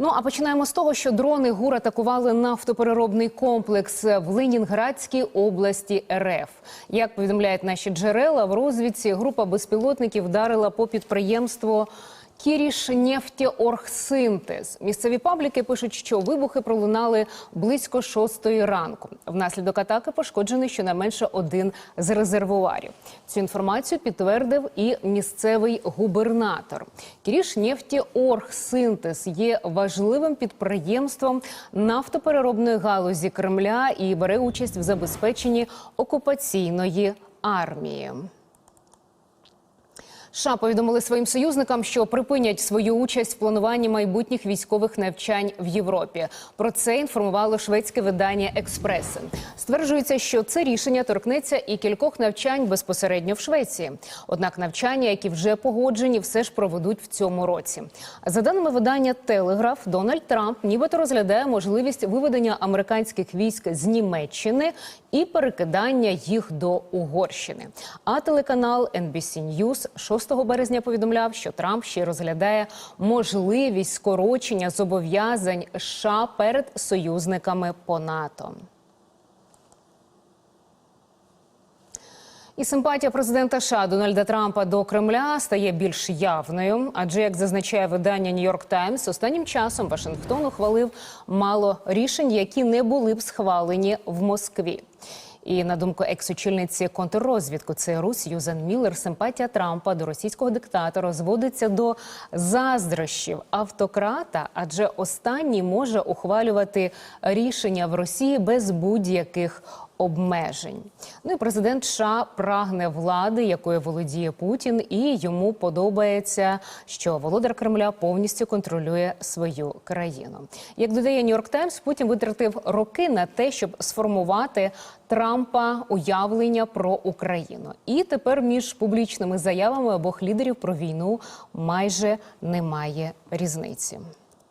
Ну а починаємо з того, що дрони ГУР атакували нафтопереробний комплекс в Ленінградській області РФ. Як повідомляють наші джерела, в розвідці група безпілотників вдарила по підприємству. Кірішнефтеоргсинтез. Місцеві пабліки пишуть, що вибухи пролунали близько шостої ранку. Внаслідок атаки пошкоджений щонайменше один з резервуарів. Цю інформацію підтвердив і місцевий губернатор. Кірішнефтеоргсинтез є важливим підприємством нафтопереробної галузі Кремля і бере участь в забезпеченні окупаційної армії. США повідомили своїм союзникам, що припинять свою участь в плануванні майбутніх військових навчань в Європі. Про це інформувало шведське видання Експреси. Стверджується, що це рішення торкнеться і кількох навчань безпосередньо в Швеції. Однак навчання, які вже погоджені, все ж проведуть в цьому році. За даними видання Телеграф, Дональд Трамп нібито розглядає можливість виведення американських військ з Німеччини і перекидання їх до Угорщини. А телеканал NBC News 6 березня повідомляв, що Трамп ще розглядає можливість скорочення зобов'язань США перед союзниками по НАТО. І симпатія президента США Дональда Трампа до Кремля стає більш явною. Адже, як зазначає видання Нью-Йорк Таймс, останнім часом Вашингтон ухвалив мало рішень, які не були б схвалені в Москві. І на думку екс-очільниці контррозвідку ЦРУ Сьюзен Міллер, симпатія Трампа до російського диктатора зводиться до заздрощів автократа, адже останній може ухвалювати рішення в Росії без будь-яких обмежень. Ну і президент США прагне влади, якою володіє Путін, і йому подобається, що володар Кремля повністю контролює свою країну. Як додає Нью-Йорк Таймс, Путін витратив роки на те, щоб сформувати Трампа уявлення про Україну. І тепер між публічними заявами обох лідерів про війну майже немає різниці.